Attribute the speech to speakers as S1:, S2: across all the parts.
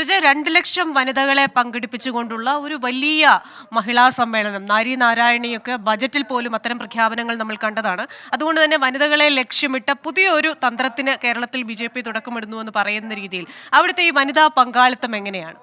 S1: ഋജ രണ്ട് ലക്ഷം വനിതകളെ പങ്കെടുപ്പിച്ചുകൊണ്ടുള്ള ഒരു വലിയ മഹിളാ സമ്മേളനം. നാരി നാരായണിയൊക്കെ ബജറ്റിൽ പോലും അത്തരം പ്രഖ്യാപനങ്ങൾ നമ്മൾ കണ്ടതാണ്. അതുകൊണ്ട് തന്നെ വനിതകളെ ലക്ഷ്യമിട്ട പുതിയൊരു തന്ത്രത്തിന് കേരളത്തിൽ ബി ജെ പി തുടക്കമിടുന്നു എന്ന് പറയുന്ന രീതിയിൽ അവിടുത്തെ ഈ വനിതാ പങ്കാളിത്തം എങ്ങനെയാണ്?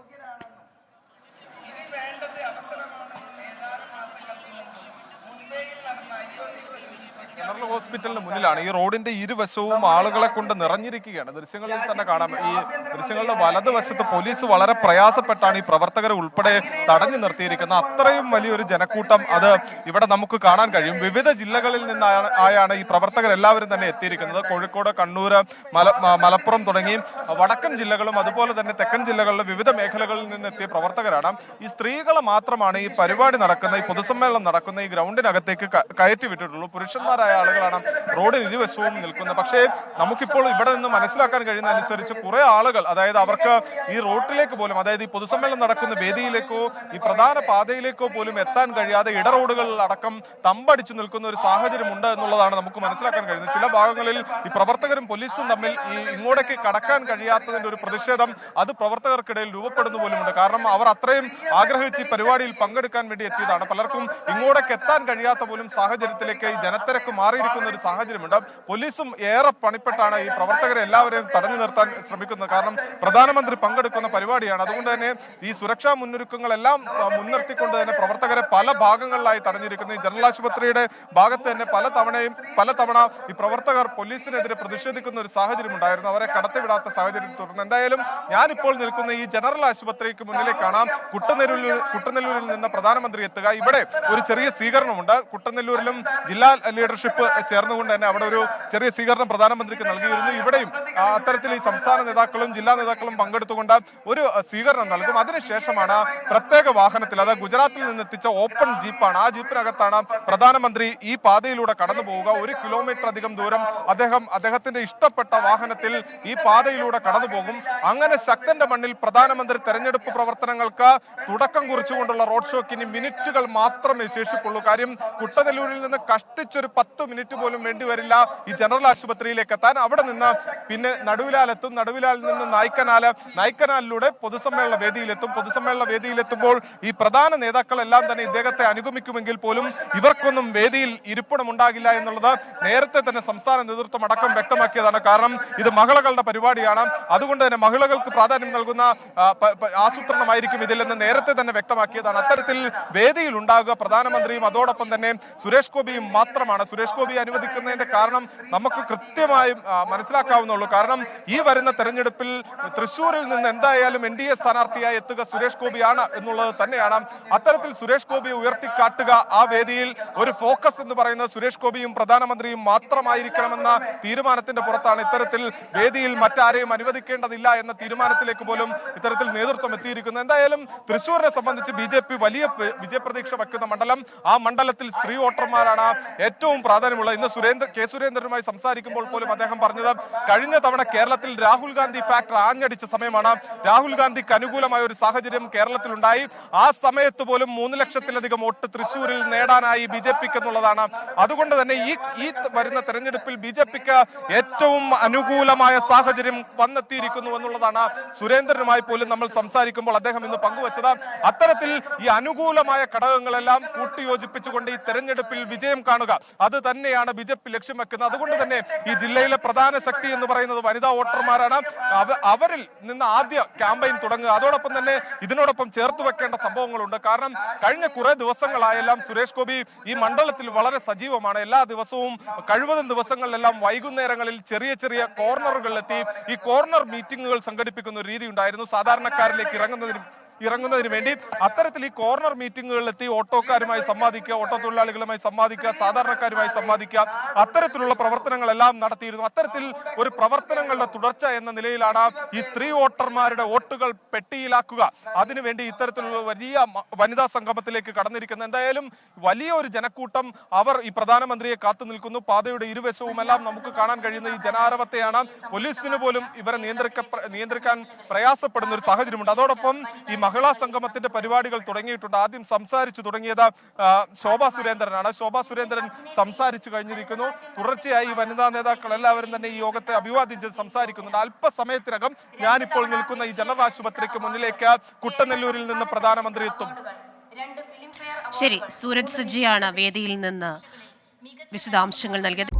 S2: ജനറൽ ഹോസ്പിറ്റലിന് മുന്നിലാണ്. ഈ റോഡിന്റെ ഇരുവശവും ആളുകളെ കൊണ്ട് നിറഞ്ഞിരിക്കുകയാണ്. ദൃശ്യങ്ങളിൽ തന്നെ കാണാം. ഈ ദൃശ്യങ്ങളുടെ വലതുവശത്ത് പോലീസ് വളരെ പ്രയാസപ്പെട്ടാണ് ഈ പ്രവർത്തകരെ ഉൾപ്പെടെ തടഞ്ഞു നിർത്തിയിരിക്കുന്നത്. അത്രയും വലിയൊരു ജനക്കൂട്ടം അത് ഇവിടെ നമുക്ക് കാണാൻ കഴിയും. വിവിധ ജില്ലകളിൽ നിന്നാണ് ആയാണ് ഈ പ്രവർത്തകർ എല്ലാവരും തന്നെ എത്തിയിരിക്കുന്നത്. കോഴിക്കോട് കണ്ണൂർ മല മലപ്പുറം തുടങ്ങി വടക്കൻ ജില്ലകളും അതുപോലെ തന്നെ തെക്കൻ ജില്ലകളിലെ വിവിധ മേഖലകളിൽ നിന്ന് എത്തിയ പ്രവർത്തകരാണ്. ഈ സ്ത്രീകളെ മാത്രമാണ് ഈ പരിപാടി നടക്കുന്ന ഈ പൊതുസമ്മേളനം നടക്കുന്ന ഈ ഗ്രൗണ്ടിനകത്തേക്ക് കയറ്റി വിട്ടിട്ടുള്ളൂ. പുരുഷന്മാരായ ആളുകളാണ്. റോഡിന് ഇരുവശവും നിൽക്കുന്നത് പക്ഷേ നമുക്കിപ്പോൾ ഇവിടെ നിന്ന് മനസ്സിലാക്കാൻ കഴിയുന്ന അനുസരിച്ച് കുറെ ആളുകൾ അതായത് അവർക്ക് ഈ റോട്ടിലേക്ക് പോലും അതായത് ഈ പൊതുസമ്മേളനം നടക്കുന്ന വേദിയിലേക്കോ ഈ പ്രധാന പാതയിലേക്കോ പോലും എത്താൻ കഴിയാതെ ഇടറോഡുകളിൽ അടക്കം തമ്പടിച്ചു നിൽക്കുന്ന ഒരു സാഹചര്യം ഉണ്ട് എന്നുള്ളതാണ് നമുക്ക് മനസ്സിലാക്കാൻ കഴിയുന്നത്. ചില ഭാഗങ്ങളിൽ ഈ പ്രവർത്തകരും പോലീസും തമ്മിൽ ഈ ഇങ്ങോട്ടേക്ക് കടക്കാൻ കഴിയാത്തതിന്റെ ഒരു പ്രതിഷേധം അത് പ്രവർത്തകർക്കിടയിൽ രൂപപ്പെടുന്നു പോലുമുണ്ട്. കാരണം അവർ അത്രയും ആഗ്രഹിച്ച് ഈ പരിപാടിയിൽ പങ്കെടുക്കാൻ വേണ്ടി എത്തിയതാണ്. പലർക്കും ഇങ്ങോട്ടേക്ക് എത്താൻ കഴിയാത്ത പോലും സാഹചര്യത്തിലേക്ക് ഈ ജനത്തിരക്ക് മാറിയിരിക്കുന്ന ഒരു സാഹചര്യമുണ്ട്. പോലീസും ഏറെ പണിപ്പെട്ടാണ് ഈ പ്രവർത്തകരെ എല്ലാവരെയും തടഞ്ഞു നിർത്താൻ ശ്രമിക്കുന്നത്. കാരണം പ്രധാനമന്ത്രി പങ്കെടുക്കുന്ന പരിപാടിയാണ്. അതുകൊണ്ട് തന്നെ ഈ സുരക്ഷാ മുന്നൊരുക്കങ്ങളെല്ലാം മുൻനിർത്തിക്കൊണ്ട് തന്നെ പ്രവർത്തകരെ പല ഭാഗങ്ങളിലായി തടഞ്ഞിരിക്കുന്നു. ഈ ജനറൽ ആശുപത്രിയുടെ ഭാഗത്ത് തന്നെ പല തവണയും പല തവണ ഈ പ്രവർത്തകർ പോലീസിനെതിരെ പ്രതിഷേധിക്കുന്ന ഒരു സാഹചര്യം ഉണ്ടായിരുന്നു അവരെ കടത്തിവിടാത്ത സാഹചര്യം തുടർന്ന്. എന്തായാലും ഞാനിപ്പോൾ നിൽക്കുന്ന ഈ ജനറൽ ആശുപത്രിക്ക് മുന്നിലേക്ക് കാണാം കുട്ടനെല്ലൂരിൽ കുട്ടനെല്ലൂരിൽ നിന്ന് പ്രധാനമന്ത്രി എത്തുക. ഇവിടെ ഒരു ചെറിയ സ്വീകരണമുണ്ട്. കുട്ടനെല്ലൂരിലും ജില്ലാ ലീഡർഷിപ്പ് ചേർന്നുകൊണ്ട് തന്നെ അവിടെ ഒരു ചെറിയ സ്വീകരണം പ്രധാനമന്ത്രിക്ക് നൽകിയിരുന്നു. ഇവിടെയും അത്തരത്തിൽ ഈ സംസ്ഥാന നേതാക്കളും ജില്ലാ നേതാക്കളും പങ്കെടുത്തുകൊണ്ട് ഒരു സ്വീകരണം നൽകും. അതിനുശേഷമാണ് പ്രത്യേക വാഹനത്തിൽ അത് ഗുജറാത്തിൽ നിന്ന് എത്തിച്ച ഓപ്പൺ ജീപ്പാണ്. ആ ജീപ്പിനകത്താണ് പ്രധാനമന്ത്രി ഈ പാതയിലൂടെ കടന്നു പോവുക. ഒരു കിലോമീറ്റർ അധികം ദൂരം അദ്ദേഹം അദ്ദേഹത്തിന്റെ ഇഷ്ടപ്പെട്ട വാഹനത്തിൽ ഈ പാതയിലൂടെ കടന്നു പോകും. അങ്ങനെ ശക്തന്റെ മണ്ണിൽ പ്രധാനമന്ത്രി തെരഞ്ഞെടുപ്പ് പ്രവർത്തനങ്ങൾക്ക് തുടക്കം കുറിച്ചുകൊണ്ടുള്ള റോഡ് ഷോക്ക് ഇനി മിനിറ്റുകൾ മാത്രമേ ശേഷിക്കുള്ളൂ. കാര്യം കുട്ടനെല്ലൂരിൽ നിന്ന് കഷ്ടിച്ചൊരു പത്ത് മിനിറ്റ് പോലും വേണ്ടി വരില്ല. ഈ ജനറൽ ആശുപത്രിയിലേക്ക് എത്താൻ അവിടെ നിന്ന് പിന്നെ നടുവിലാലെത്തും. നടുവിലാലിൽ നിന്ന് നായ്ക്കനാല്. നായ്ക്കനാലിലൂടെ പൊതുസമ്മേളന വേദിയിലെത്തും. പൊതുസമ്മേളന വേദിയിലെത്തുമ്പോൾ ഈ പ്രധാന നേതാക്കളെല്ലാം തന്നെ ഇദ്ദേഹത്തെ അനുഗമിക്കുമെങ്കിൽ പോലും ഇവർക്കൊന്നും വേദിയിൽ ഇരിപ്പിടമുണ്ടാകില്ല എന്നുള്ളത് നേരത്തെ തന്നെ സംസ്ഥാന നേതൃത്വം അടക്കം വ്യക്തമാക്കിയതാണ്. കാരണം ഇത് മഹിളകളുടെ പരിപാടിയാണ്. അതുകൊണ്ട് തന്നെ മഹിളകൾക്ക് പ്രാധാന്യം നൽകുന്ന ആസൂത്രണമായിരിക്കും ഇതിലെന്ന് നേരത്തെ തന്നെ വ്യക്തമാക്കിയതാണ്. അത്തരത്തിൽ വേദിയിൽ ഉണ്ടാകുക പ്രധാനമന്ത്രിയും അതോടൊപ്പം തന്നെ സുരേഷ് ഗോപിയും മാത്രമാണ്. സുരേഷ് ഗോപി അനുവദിക്കുന്നതിന്റെ കാരണം നമുക്ക് കൃത്യമായും മനസ്സിലാക്കാവുന്നുള്ളൂ. കാരണം ഈ വരുന്ന തെരഞ്ഞെടുപ്പിൽ തൃശൂരിൽ നിന്ന് എന്തായാലും എൻ ഡി എ സ്ഥാനാർത്ഥിയായി എത്തുക സുരേഷ് ഗോപിയാണ് എന്നുള്ളത് തന്നെയാണ്. അത്തരത്തിൽ സുരേഷ് ഗോപി ഉയർത്തിക്കാട്ടുക ആ വേദിയിൽ ഒരു ഫോക്കസ് എന്ന് പറയുന്നത് സുരേഷ് ഗോപിയും പ്രധാനമന്ത്രിയും മാത്രമായിരിക്കണമെന്ന തീരുമാനത്തിന്റെ പുറത്താണ്. ഇത്തരത്തിൽ വേദിയിൽ മറ്റാരെയും അനുവദിക്കേണ്ടതില്ല എന്ന തീരുമാനത്തിലേക്ക് പോലും ഇത്തരത്തിൽ നേതൃത്വം എത്തിയിരിക്കുന്നത് എന്തായാലും തൃശൂരിനെ സംബന്ധിച്ച് ബി വലിയ വിജയപ്രതീക്ഷ വയ്ക്കുന്ന മണ്ഡലം. ആ മണ്ഡലത്തിൽ സ്ത്രീ വോട്ടർമാരാണ് ഏറ്റവും പ്രാധാന്യമുള്ളത് ഇന്ന് സുരേന്ദ്ര കെ സുരേന്ദ്രനുമായി സംസാരിക്കുമ്പോൾ പോലും അദ്ദേഹം പറഞ്ഞത് കഴിഞ്ഞ തവണ കേരളത്തിൽ രാഹുൽ ഗാന്ധി ഫാക്ടർ ആഞ്ഞടിച്ച സമയമാണ്. രാഹുൽ ഗാന്ധിക്ക് അനുകൂലമായ ഒരു സാഹചര്യം കേരളത്തിൽ ഉണ്ടായി ആ സമയത്ത് പോലും മൂന്ന് ലക്ഷത്തിലധികം വോട്ട് തൃശൂരിൽ നേടാനായി ബി ജെ പിക്ക് എന്നുള്ളതാണ്. അതുകൊണ്ട് തന്നെ ഈ ഈ വരുന്ന തെരഞ്ഞെടുപ്പിൽ ബി ജെ പിക്ക് ഏറ്റവും അനുകൂലമായ സാഹചര്യം വന്നെത്തിയിരിക്കുന്നു എന്നുള്ളതാണ്. സുരേന്ദ്രനുമായി പോലും നമ്മൾ സംസാരിക്കുമ്പോൾ അദ്ദേഹം ഇന്ന് പങ്കുവച്ചത് അത്തരത്തിൽ ഈ അനുകൂലമായ ഘടകങ്ങളെല്ലാം കൂട്ടിയോജിപ്പിച്ചുകൊണ്ട് ഈ തെരഞ്ഞെടുപ്പിൽ വിജയം കാണുക. അത് തന്നെയാണ് ബി ജെ പി ലക്ഷ്യം വെക്കുന്നത്. അതുകൊണ്ട് തന്നെ ഈ ജില്ലയിലെ പ്രധാന ശക്തി എന്ന് പറയുന്നത് വനിതാ വോട്ടർമാരാണ്. അവ- അവരിൽ നിന്ന് ആദ്യ ക്യാമ്പയിൻ തുടങ്ങുക. അതോടൊപ്പം തന്നെ ഇതിനോടൊപ്പം ചേർത്ത് വെക്കേണ്ട സംഭവങ്ങളുണ്ട്. കാരണം കഴിഞ്ഞ കുറെ ദിവസങ്ങളായെല്ലാം സുരേഷ് ഗോപി ഈ മണ്ഡലത്തിൽ വളരെ സജീവമാണ്. എല്ലാ ദിവസവും കഴിവതും ദിവസങ്ങളിലെല്ലാം വൈകുന്നേരങ്ങളിൽ ചെറിയ ചെറിയ കോർണറുകളിലെത്തി ഈ കോർണർ മീറ്റിങ്ങുകൾ സംഘടിപ്പിക്കുന്ന ഒരു രീതി ഉണ്ടായിരുന്നു. സാധാരണക്കാരിലേക്ക് ഇറങ്ങുന്നതിന് ഇറങ്ങുന്നതിന് വേണ്ടി അത്തരത്തിൽ ഈ കോർണർ മീറ്റിംഗുകളിലെത്തി ഓട്ടോക്കാരുമായി സംവാദിക്കുക ഓട്ടോ തൊഴിലാളികളുമായി സംവാദിക്കുക സാധാരണക്കാരുമായി സംവാദിക്കുക. അത്തരത്തിലുള്ള പ്രവർത്തനങ്ങളെല്ലാം നടത്തിയിരുന്നു. അത്തരത്തിൽ ഒരു പ്രവർത്തനങ്ങളുടെ തുടർച്ച എന്ന നിലയിലാണ് ഈ സ്ത്രീ വോട്ടർമാരുടെ വോട്ടുകൾ പെട്ടിയിലാക്കുക. അതിനുവേണ്ടി ഇത്തരത്തിലുള്ള വലിയ വനിതാ സംഗമത്തിലേക്ക് കടന്നിരിക്കുന്നത്. എന്തായാലും വലിയ ഒരു ജനക്കൂട്ടം അവർ ഈ പ്രധാനമന്ത്രിയെ കാത്തു നിൽക്കുന്നു. പാതയുടെ ഇരുവശവും എല്ലാം നമുക്ക് കാണാൻ കഴിയുന്ന ഈ ജനാരവത്തെയാണ് പോലീസിന് പോലും ഇവരെ നിയന്ത്രിക്ക നിയന്ത്രിക്കാൻ പ്രയാസപ്പെടുന്ന ഒരു സാഹചര്യമുണ്ട്. അതോടൊപ്പം ഈ മഹിളാ സംഗമത്തിന്റെ പരിപാടികൾ തുടങ്ങിയിട്ടുണ്ട്. ആദ്യം സംസാരിച്ചു തുടങ്ങിയത് ശോഭാ സുരേന്ദ്രനാണ്. ശോഭാ സുരേന്ദ്രൻ സംസാരിച്ചു കഴിഞ്ഞിരിക്കുന്നു. തുടർച്ചയായി ഈ വനിതാ നേതാക്കൾ എല്ലാവരും തന്നെ ഈ യോഗത്തെ അഭിവാദ്യം ചെയ്ത് സംസാരിക്കുന്നുണ്ട്. അല്പസമയത്തിനകം ഞാനിപ്പോൾ നിൽക്കുന്ന ഈ ജനറൽ ആശുപത്രിക്ക് മുന്നിലേക്ക് കുട്ടനെല്ലൂരിൽ നിന്ന് പ്രധാനമന്ത്രി എത്തും.
S1: ശരി സൂരജ് സജ്ജിയാണ് വേദിയിൽ നിന്ന് വിശദാംശങ്ങൾ നൽകിയത്.